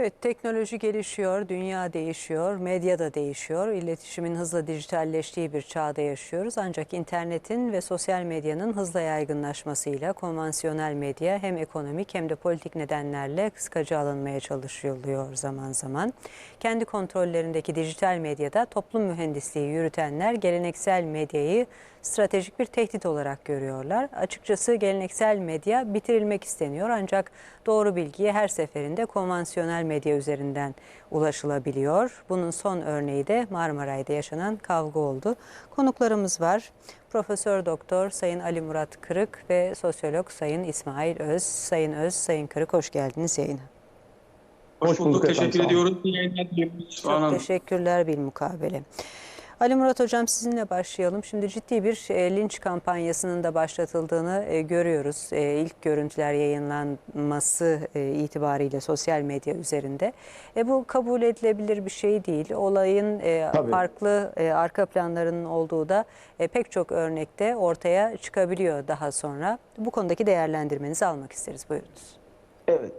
Evet, teknoloji gelişiyor, dünya değişiyor, medya da değişiyor. İletişimin hızla dijitalleştiği bir çağda yaşıyoruz. Ancak internetin ve sosyal medyanın hızla yaygınlaşmasıyla konvansiyonel medya hem ekonomik hem de politik nedenlerle kıskacı alınmaya çalışılıyor zaman zaman. Kendi kontrollerindeki dijital medyada toplum mühendisliği yürütenler geleneksel medyayı stratejik bir tehdit olarak görüyorlar. Açıkçası geleneksel medya bitirilmek isteniyor ancak doğru bilgiye her seferinde konvansiyonel medya üzerinden ulaşılabiliyor. Bunun son örneği de Marmaray'da yaşanan kavga oldu. Konuklarımız var. Profesör Doktor Sayın Ali Murat Kırık ve sosyolog Sayın İsmail Öz. Sayın Öz, Sayın Kırık hoş geldiniz yayına. Hoş, Hoş bulduk. bulduk Teşekkür efendim, ediyoruz. Çok teşekkürler bilmukabele. Ali Murat Hocam sizinle başlayalım. Şimdi ciddi bir e, linç kampanyasının da başlatıldığını e, görüyoruz. E, ilk görüntüler yayınlanması itibariyle sosyal medya üzerinde. E, bu kabul edilebilir bir şey değil. Olayın Tabii. farklı arka planlarının olduğu da pek çok örnekte ortaya çıkabiliyor daha sonra. Bu konudaki değerlendirmenizi almak isteriz. Buyurunuz. Evet.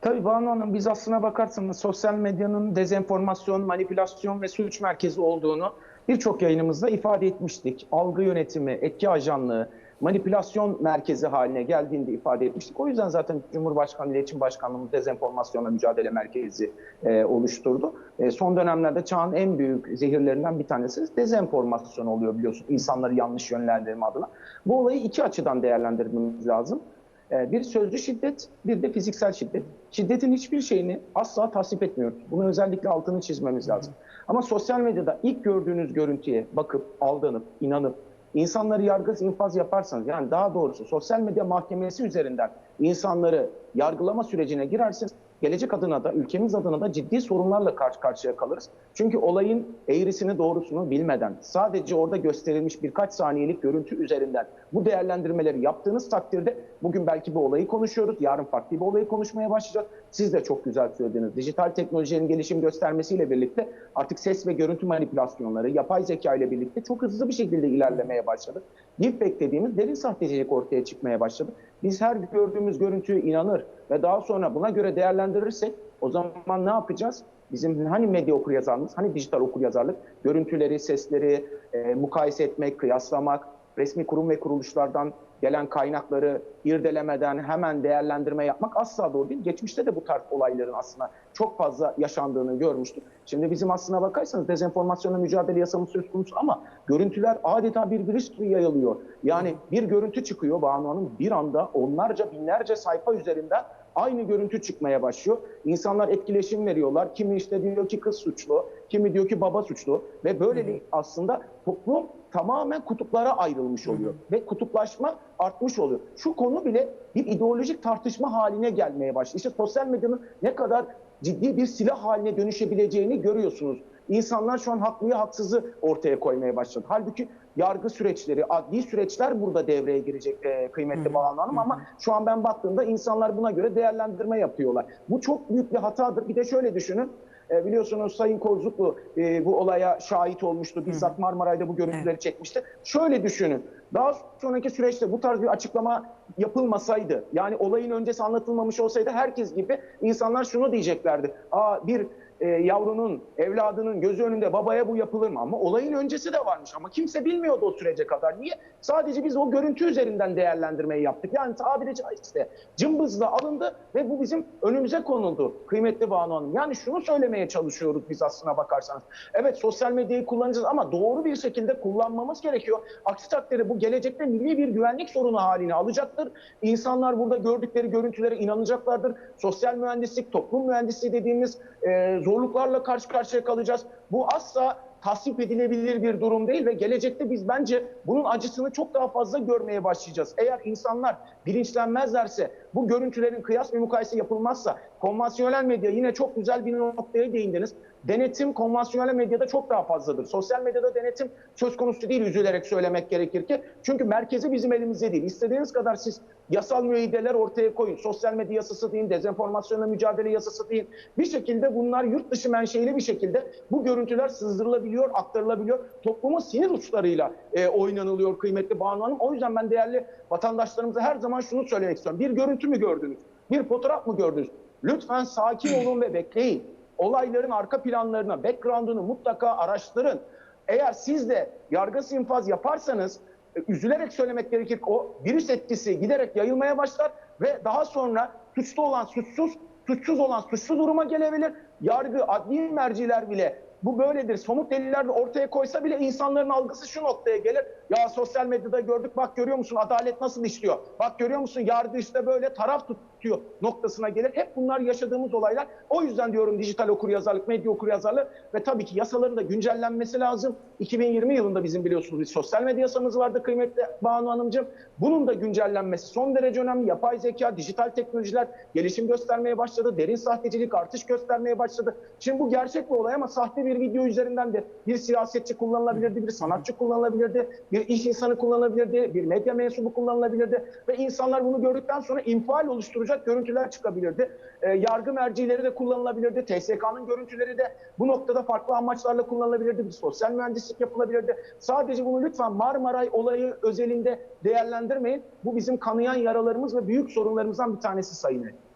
Tabii Banu Hanım biz aslına bakarsanız sosyal medyanın dezenformasyon, manipülasyon ve suç merkezi olduğunu birçok yayınımızda ifade etmiştik. Algı yönetimi, etki ajanlığı, manipülasyon merkezi haline geldiğinde ifade etmiştik. O yüzden zaten Cumhurbaşkanlığı İletişim Başkanlığımız Dezenformasyonla Mücadele Merkezi e, oluşturdu. E, son dönemlerde çağın en büyük zehirlerinden bir tanesi dezenformasyon oluyor biliyorsun. İnsanları yanlış yönlendirme adına. Bu olayı iki açıdan değerlendirmemiz lazım. Ee, Bir sözlü şiddet, bir de fiziksel şiddet. Şiddetin hiçbir şeyini asla tasvip etmiyoruz. Bunu özellikle altını çizmemiz lazım. Ama sosyal medyada ilk gördüğünüz görüntüye bakıp, aldanıp, inanıp, insanları yargı infaz yaparsanız, yani daha doğrusu sosyal medya mahkemesi üzerinden insanları yargılama sürecine girerseniz, gelecek adına da, ülkemiz adına da ciddi sorunlarla karşı karşıya kalırız. Çünkü olayın eğrisini doğrusunu bilmeden, sadece orada gösterilmiş birkaç saniyelik görüntü üzerinden bu değerlendirmeleri yaptığınız takdirde bugün belki bu olayı konuşuyoruz, yarın farklı bir olayı konuşmaya başlayacağız. Siz de çok güzel söylediniz. Dijital teknolojinin gelişim göstermesiyle birlikte artık ses ve görüntü manipülasyonları, yapay zeka ile birlikte çok hızlı bir şekilde ilerlemeye başladı. Deepfake dediğimiz derin sahtecilik ortaya çıkmaya başladı. Biz her gördüğümüz görüntüye inanır ve daha sonra buna göre değerlendirirsek o zaman ne yapacağız? Bizim hani medya okuryazarlığımız, hani dijital okuryazarlık, görüntüleri, sesleri e, mukayese etmek, kıyaslamak, resmi kurum ve kuruluşlardan gelen kaynakları irdelemeden hemen değerlendirme yapmak asla doğru değil. Geçmişte de bu tarz olayların aslında çok fazla yaşandığını görmüştük. Şimdi bizim aslına bakarsanız dezenformasyonla mücadele yasamız söz konusu ama görüntüler adeta bir virüs gibi yayılıyor. Yani bir görüntü çıkıyor Banu Hanım bir anda onlarca binlerce sayfa üzerinden aynı görüntü çıkmaya başlıyor. İnsanlar etkileşim veriyorlar. Kimi işte diyor ki kız suçlu, kimi diyor ki baba suçlu ve böylelikle aslında toplum tamamen kutuplara ayrılmış oluyor ve kutuplaşma artmış oluyor. Şu konu bile bir ideolojik tartışma haline gelmeye başladı. İşte sosyal medyanın ne kadar ciddi bir silah haline dönüşebileceğini görüyorsunuz. İnsanlar şu an haklıyı haksızı ortaya koymaya başladı. Halbuki yargı süreçleri, adli süreçler burada devreye girecek e, kıymetli Banu Hanım ama şu an ben baktığımda insanlar buna göre değerlendirme yapıyorlar. Bu çok büyük bir hatadır. Bir de şöyle düşünün. E, biliyorsunuz Sayın Kozluklu e, bu olaya şahit olmuştu. Bizzat Marmaray'da bu görüntüleri çekmişti. Şöyle düşünün. Daha sonraki süreçte bu tarz bir açıklama yapılmasaydı, yani olayın öncesi anlatılmamış olsaydı herkes gibi insanlar şunu diyeceklerdi. Aa bir e, yavrunun, evladının gözü önünde babaya bu yapılır mı? Ama olayın öncesi de varmış ama kimse bilmiyordu o sürece kadar. Niye? Sadece biz o görüntü üzerinden değerlendirmeyi yaptık. Yani tabiri caizse cımbızla alındı ve bu bizim önümüze konuldu kıymetli Banu Hanım. Yani şunu söylemeye çalışıyoruz biz aslına bakarsanız. Evet sosyal medyayı kullanacağız ama doğru bir şekilde kullanmamız gerekiyor. Aksi takdirde bu gelecekte milli bir güvenlik sorunu haline alacaktır. İnsanlar burada gördükleri görüntülere inanacaklardır. Sosyal mühendislik, toplum mühendisliği dediğimiz e, zorluklarla karşı karşıya kalacağız. Bu asla tasvip edilebilir bir durum değil ve gelecekte biz bence bunun acısını çok daha fazla görmeye başlayacağız. Eğer insanlar bilinçlenmezlerse, bu görüntülerin kıyas ve mukayese yapılmazsa, konvansiyonel medya yine çok güzel bir noktaya değindiniz. Denetim konvansiyonel medyada çok daha fazladır. Sosyal medyada denetim söz konusu değil üzülerek söylemek gerekir ki. Çünkü merkezi bizim elimizde değil. İstediğiniz kadar siz yasal müeyyideler ortaya koyun. Sosyal medya yasası deyin, dezenformasyonla mücadele yasası deyin. Bir şekilde bunlar yurt dışı menşeili bir şekilde bu görüntüler sızdırılabiliyor, aktarılabiliyor. Toplumun sinir uçlarıyla e, oynanılıyor kıymetli Banu Hanım. O yüzden ben değerli vatandaşlarımıza her zaman şunu söylemek istiyorum. Bir görüntü mü gördünüz? Bir fotoğraf mı gördünüz? Lütfen sakin olun ve bekleyin. Olayların arka planlarını, background'unu mutlaka araştırın. Eğer siz de yargı infaz yaparsanız e, üzülerek söylemek gerekir ki o virüs etkisi giderek yayılmaya başlar ve daha sonra suçlu olan suçsuz, suçsuz olan suçlu duruma gelebilir. Yargı, adli merciler bile bu böyledir. Somut deliller de ortaya koysa bile insanların algısı şu noktaya gelir. Ya sosyal medyada gördük bak görüyor musun adalet nasıl işliyor? Bak görüyor musun yargı işte böyle taraf tutuyor noktasına gelir. Hep bunlar yaşadığımız olaylar. O yüzden diyorum dijital okuryazarlık, medya okuryazarlığı ve tabii ki yasaların da güncellenmesi lazım. 2020 yılında bizim biliyorsunuz bir sosyal medya yasamız vardı kıymetli Banu Hanımcığım. Bunun da güncellenmesi son derece önemli. Yapay zeka, dijital teknolojiler gelişim göstermeye başladı. Derin sahtecilik artış göstermeye başladı. Şimdi bu gerçek bir olay ama sahte bir video üzerinden de bir siyasetçi kullanılabilirdi, bir sanatçı kullanılabilirdi, bir iş insanı kullanılabilirdi, bir medya mensubu kullanılabilirdi ve insanlar bunu gördükten sonra infial oluşturacak görüntüler çıkabilirdi. Ee, yargı mercileri de kullanılabilirdi, TSK'nın görüntüleri de bu noktada farklı amaçlarla kullanılabilirdi, bir sosyal mühendislik yapılabilirdi. Sadece bunu lütfen Marmaray olayı özelinde değerlendirmeyin. Bu bizim kanayan yaralarımız ve büyük sorunlarımızdan bir tanesi Sayın.